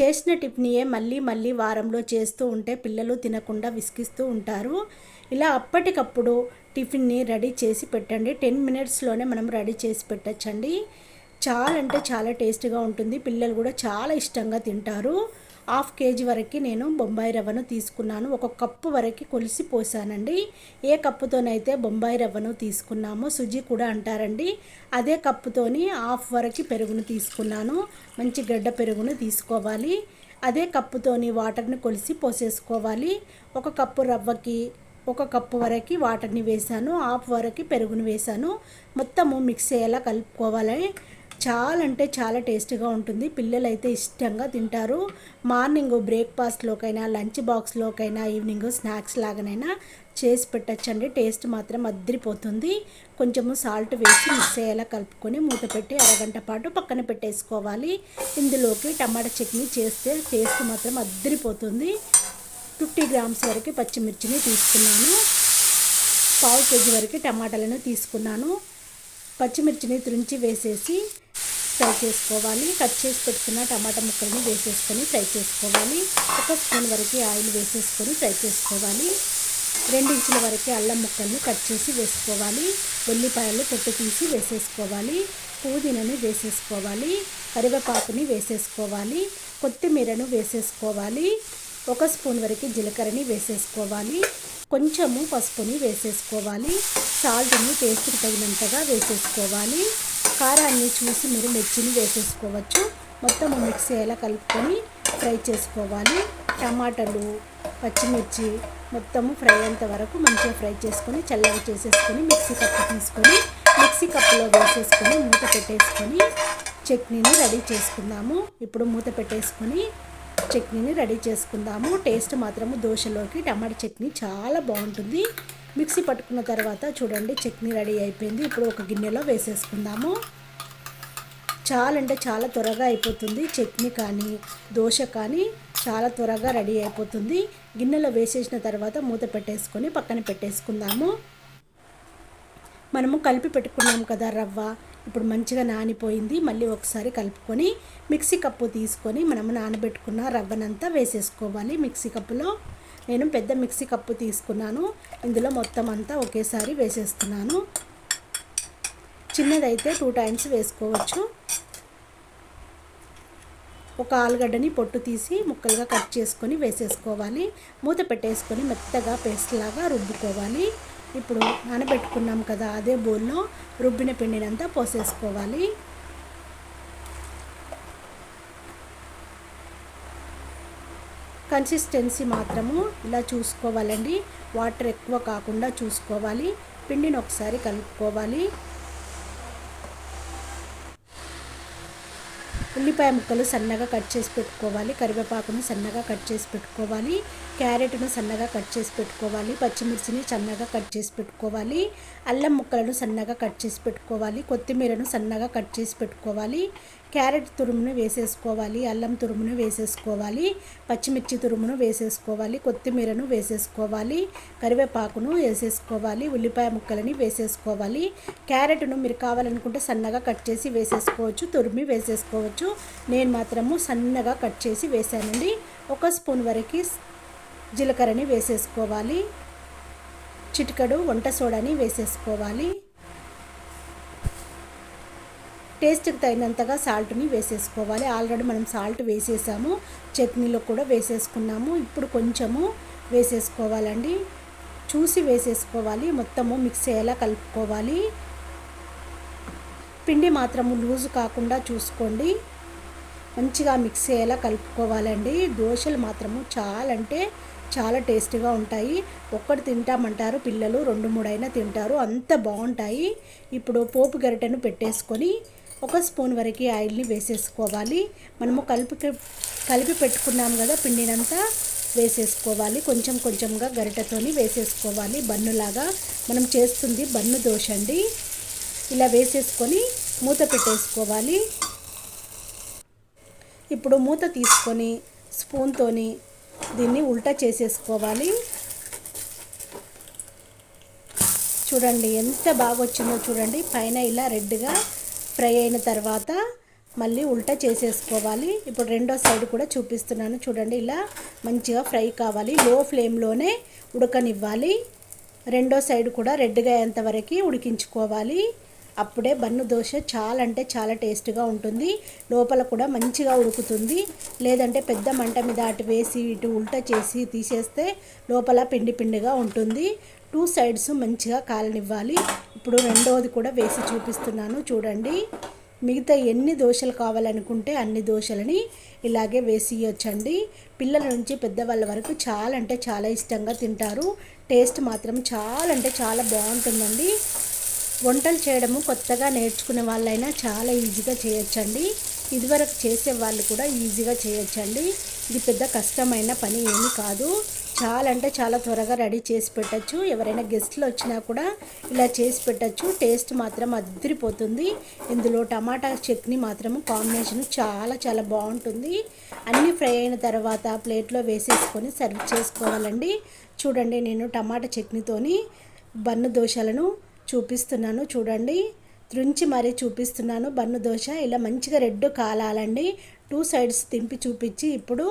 చేసిన టిఫినియే మళ్ళీ మళ్ళీ వారంలో చేస్తూ ఉంటే పిల్లలు తినకుండా విసిగిస్తూ ఉంటారు. ఇలా అప్పటికప్పుడు టిఫిన్ని రెడీ చేసి పెట్టండి. టెన్ మినిట్స్లోనే మనం రెడీ చేసి పెట్టచ్చండి. చాలా అంటే చాలా టేస్ట్గా ఉంటుంది. పిల్లలు కూడా చాలా ఇష్టంగా తింటారు. హాఫ్ కేజీ వరకు నేను బొంబాయి రవ్వను తీసుకున్నాను. ఒక కప్పు వరకు కొలిసి పోసానండి. ఏ కప్పుతోనైతే బొంబాయి రవ్వను తీసుకున్నామో సుజీ కూడా అంటారండి అదే కప్పుతోని హాఫ్ వరకు పెరుగును తీసుకున్నాను. మంచి గడ్డ పెరుగును తీసుకోవాలి. అదే కప్పుతోని వాటర్ని కొలిసి పోసేసుకోవాలి. ఒక కప్పు రవ్వకి ఒక కప్పు వరకు వాటర్ని వేసాను హాఫ్ వరకు పెరుగును వేసాను మొత్తము మిక్స్ అయ్యేలా కలుపుకోవాలి. చాలా అంటే చాలా టేస్టీగా ఉంటుంది. పిల్లలు అయితే ఇష్టంగా తింటారు. మార్నింగ్ బ్రేక్ఫాస్ట్లోకైనా లంచ్ బాక్స్లోకైనా ఈవినింగ్ స్నాక్స్ లాగానైనా చేసి పెట్టచ్చండి. టేస్ట్ మాత్రం అద్దరిపోతుంది. కొంచెము సాల్ట్ వేసి మిక్స్ అయ్యేలా కలుపుకొని మూత పెట్టి అరగంట పాటు పక్కన పెట్టేసుకోవాలి. ఇందులోకి టమాటా చట్నీ చేస్తే టేస్ట్ మాత్రం అద్దరిపోతుంది. ఫిఫ్టీ గ్రామ్స్ వరకు పచ్చిమిర్చిని తీసుకున్నాను. పావు కేజీ వరకు టమాటాలను తీసుకున్నాను. పచ్చిమిర్చిని తురించి వేసేసి ఫ్రై చేసుకోవాలి. కట్ చేసి పెట్టుకున్న టమాటా ముక్కల్ని వేసేసుకొని ఫ్రై చేసుకోవాలి. ఒక స్పూన్ వరకు ఆయిల్ వేసేసుకొని ఫ్రై చేసుకోవాలి. రెండించుల వరకు అల్లం ముక్కల్ని కట్ చేసి వేసుకోవాలి. ఉల్లిపాయలు పొట్టు తీసి వేసేసుకోవాలి. పుదీనని వేసేసుకోవాలి. కరివేపాకుని వేసేసుకోవాలి. కొత్తిమీరను వేసేసుకోవాలి. ఒక స్పూన్ వరకు జీలకర్రని వేసేసుకోవాలి. కొంచెము పసుపుని వేసేసుకోవాలి. సాల్ట్ని టేస్ట్కి తగినంతగా వేసేసుకోవాలి. కారాన్ని చూసి మీరు మిర్చిని వేసేసుకోవచ్చు. మొత్తం మిక్సీ అయ్యేలా కలుపుకొని ఫ్రై చేసుకోవాలి. టమాటాలు పచ్చిమిర్చి మొత్తము ఫ్రై అయ్యేంత వరకు మంచిగా ఫ్రై చేసుకొని చల్లగా చేసేసుకొని మిక్సీ కప్పు తీసుకొని మిక్సీ కప్పులో వేసేసుకొని మూత పెట్టేసుకొని చట్నీని రెడీ చేసుకుందాము. ఇప్పుడు మూత పెట్టేసుకొని చట్నీని రెడీ చేసుకుందాము. టేస్ట్ మాత్రము దోశలోకి టమాటా చట్నీ చాలా బాగుంటుంది. మిక్సీ పట్టుకున్న తర్వాత చూడండి చట్నీ రెడీ అయిపోయింది. ఇప్పుడు ఒక గిన్నెలో వేసేసుకుందాము. చాలా అంటే చాలా త్వరగా అయిపోతుంది. చట్నీ కానీ దోశ కానీ చాలా త్వరగా రెడీ అయిపోతుంది. గిన్నెలో వేసేసిన తర్వాత మూత పెట్టేసుకొని పక్కన పెట్టేసుకుందాము. మనము కలిపి పెట్టుకున్నాం కదా రవ్వ. ఇప్పుడు మంచిగా నానిపోయింది మళ్ళీ ఒకసారి కలుపుకొని మిక్సీ కప్పు తీసుకొని మనము నానబెట్టుకున్న రవ్వనంతా వేసేసుకోవాలి. మిక్సీ కప్పులో నేను పెద్ద మిక్సీ కప్పు తీసుకున్నాను. ఇందులో మొత్తం అంతా ఒకేసారి వేసేస్తున్నాను. చిన్నదైతే టూ టైమ్స్ వేసుకోవచ్చు. ఒక ఆలుగడ్డని పొట్టు తీసి ముక్కలుగా కట్ చేసుకొని వేసేసుకోవాలి. మూత పెట్టేసుకొని మెత్తగా పేస్ట్ లాగా రుబ్బుకోవాలి. ఇప్పుడు నానబెట్టుకున్నాం కదా అదే బౌల్లో రుబ్బిన పిండినంతా పోసేసుకోవాలి. కన్సిస్టెన్సీ మాత్రము ఇలా చూసుకోవాలండి. వాటర్ ఎక్కువ కాకుండా చూసుకోవాలి. పిండిని ఒకసారి కలుపుకోవాలి. ఉల్లిపాయ ముక్కలు సన్నగా కట్ చేసి పెట్టుకోవాలి. కరివేపాకును సన్నగా కట్ చేసి పెట్టుకోవాలి. క్యారెట్ను సన్నగా కట్ చేసి పెట్టుకోవాలి. పచ్చిమిర్చిని సన్నగా కట్ చేసి పెట్టుకోవాలి. అల్లం ముక్కలను సన్నగా కట్ చేసి పెట్టుకోవాలి. కొత్తిమీరను సన్నగా కట్ చేసి పెట్టుకోవాలి. క్యారెట్ తురుమును వేసేసుకోవాలి అల్లం తురుమును వేసేసుకోవాలి పచ్చిమిర్చి తురుమును వేసేసుకోవాలి కొత్తిమీరను వేసేసుకోవాలి కరివేపాకును వేసేసుకోవాలి ఉల్లిపాయ ముక్కలని వేసేసుకోవాలి. క్యారెట్ను మీరు కావాలనుకుంటే సన్నగా కట్ చేసి వేసేసుకోవచ్చు తురిమి వేసేసుకోవచ్చు. నేను మాత్రము సన్నగా కట్ చేసి వేసానండి ఒక స్పూన్ వరకు జీలకర్రని వేసేసుకోవాలి. చిటికడు వంట సోడాని వేసేసుకోవాలి. టేస్ట్కి తగినంతగా సాల్ట్ని వేసేసుకోవాలి. ఆల్రెడీ మనం సాల్ట్ వేసేసాము. చట్నీలో కూడా వేసేసుకున్నాము. ఇప్పుడు కొంచెము వేసేసుకోవాలండి. చూసి వేసేసుకోవాలి. మొత్తము మిక్స్ అయ్యేలా కలుపుకోవాలి. పిండి మాత్రము లూజ్ కాకుండా చూసుకోండి. మంచిగా మిక్స్ అయ్యేలా కలుపుకోవాలండి. దోశలు మాత్రము చాలా అంటే చాలా టేస్టీగా ఉంటాయి. ఒక్కటి తింటామంటారు పిల్లలు రెండు మూడైనా తింటారు. అంత బాగుంటాయి. ఇప్పుడు పోపు గరిటెను పెట్టేసుకొని ఒక స్పూన్ వరకు ఆయిల్ని వేసేసుకోవాలి. మనము కలిపి కలిపి పెట్టుకున్నాం కదా పిండినంతా వేసేసుకోవాలి. కొంచెం కొంచెంగా గరిటెతోని వేసేసుకోవాలి. బన్నులాగా మనం చేస్తుంది బన్ను దోశ అండి. ఇలా వేసేసుకొని మూత పెట్టేసుకోవాలి. ఇప్పుడు మూత తీసుకొని స్పూన్తోని దీన్ని ఉల్టా చేసేసుకోవాలి. చూడండి ఎంత బాగా వచ్చిందో చూడండి. పైన ఇలా రెడ్గా ఫ్రై అయిన తర్వాత మళ్ళీ ఉల్టా చేసేసుకోవాలి. ఇప్పుడు రెండో సైడ్ కూడా చూపిస్తున్నాను. చూడండి ఇలా మంచిగా ఫ్రై కావాలి. లో ఫ్లేమ్లోనే ఉడకనివ్వాలి. రెండో సైడ్ కూడా రెడ్గా అయ్యేంత వరకు ఉడికించుకోవాలి. అప్పుడే బన్ను దోశ చాలా అంటే చాలా టేస్ట్గా ఉంటుంది. లోపల కూడా మంచిగా ఉడుకుతుంది. లేదంటే పెద్ద మంట మీద అటు వేసి ఇటు ఉల్టా చేసి తీసేస్తే లోపల పిండి పిండిగా ఉంటుంది. టూ సైడ్స్ మంచిగా కాలనివ్వాలి. ఇప్పుడు రెండవది కూడా వేసి చూపిస్తున్నాను. చూడండి. మిగతా ఎన్ని దోశలు కావాలనుకుంటే అన్ని దోశలని ఇలాగే వేసి ఇవ్వచ్చండి పిల్లల నుంచి పెద్దవాళ్ళ వరకు చాలా అంటే చాలా ఇష్టంగా తింటారు. టేస్ట్ మాత్రం చాలా అంటే చాలా బాగుంటుందండి. వంటలు చేయడము కొత్తగా నేర్చుకునే వాళ్ళైనా చాలా ఈజీగా చేయొచ్చండి. ఇదివరకు చేసే వాళ్ళు కూడా ఈజీగా చేయొచ్చండి. ఇది పెద్ద కష్టమైన పని ఏమీ కాదు. చాలా అంటే చాలా త్వరగా రెడీ చేసి పెట్టచ్చు. ఎవరైనా గెస్ట్లు వచ్చినా కూడా ఇలా చేసి పెట్టచ్చు. టేస్ట్ మాత్రం అద్దరిపోతుంది ఇందులో టమాటా చట్నీ మాత్రం కాంబినేషన్ చాలా చాలా బాగుంటుంది. అన్నీ ఫ్రై అయిన తర్వాత ప్లేట్లో వేసేసుకొని సర్వ్ చేసుకోవాలండి. చూడండి నేను టమాటా చట్నీతోని బన్ను దోశలను చూపిస్తున్నాను. చూడండి. త్రుంచి మరీ చూపిస్తున్నాను బన్ను దోశ. ఇలా మంచిగా రెడ్ కాలాలండి. టూ సైడ్స్ తింపి చూపించి ఇప్పుడు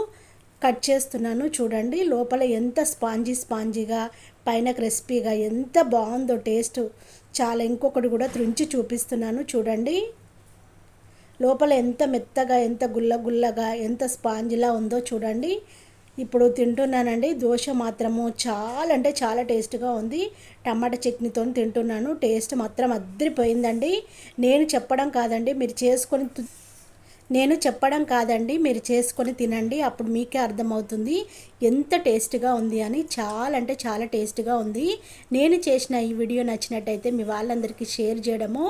కట్ చేస్తున్నాను. చూడండి లోపల ఎంత స్పాంజీ స్పాంజీగా పైన క్రిస్పీగా ఎంత బాగుందో టేస్ట్. చాలా ఇంకొకటి కూడా త్రుంచి చూపిస్తున్నాను. చూడండి లోపల ఎంత మెత్తగా ఎంత గుల్ల గుల్లగా ఎంత స్పాంజిలా ఉందో చూడండి. ఇప్పుడు తింటున్నానండి. దోశ మాత్రము చాలా అంటే చాలా టేస్ట్గా ఉంది. టమాటా చట్నీతో తింటున్నాను. టేస్ట్ మాత్రం అద్దరిపోయిందండి. నేను చెప్పడం కాదండి మీరు చేసుకొని నేను చెప్పడం కాదండి మీరు చేసుకొని తినండి అప్పుడు మీకే అర్థమవుతుంది. ఎంత టేస్ట్గా ఉంది అని చాలా అంటే చాలా టేస్ట్గా ఉంది. నేను చేసిన ఈ వీడియో నచ్చినట్టయితే మీ వాళ్ళందరికీ షేర్ చేయడము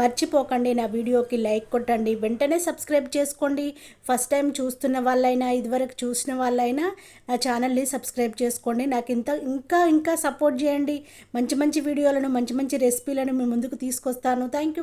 మర్చిపోకండి. నా వీడియోకి లైక్ కొట్టండి వెంటనే సబ్స్క్రైబ్ చేసుకోండి. ఫస్ట్ టైం చూస్తున్న వాళ్ళైనా ఇదివరకు చూసిన వాళ్ళైనా నా ఛానల్ని సబ్స్క్రైబ్ చేసుకోండి. నాకు ఇంత ఇంకా ఇంకా సపోర్ట్ చేయండి. మంచి మంచి వీడియోలను మంచి మంచి రెసిపీలను మీ ముందుకు తీసుకొస్తాను. Thank you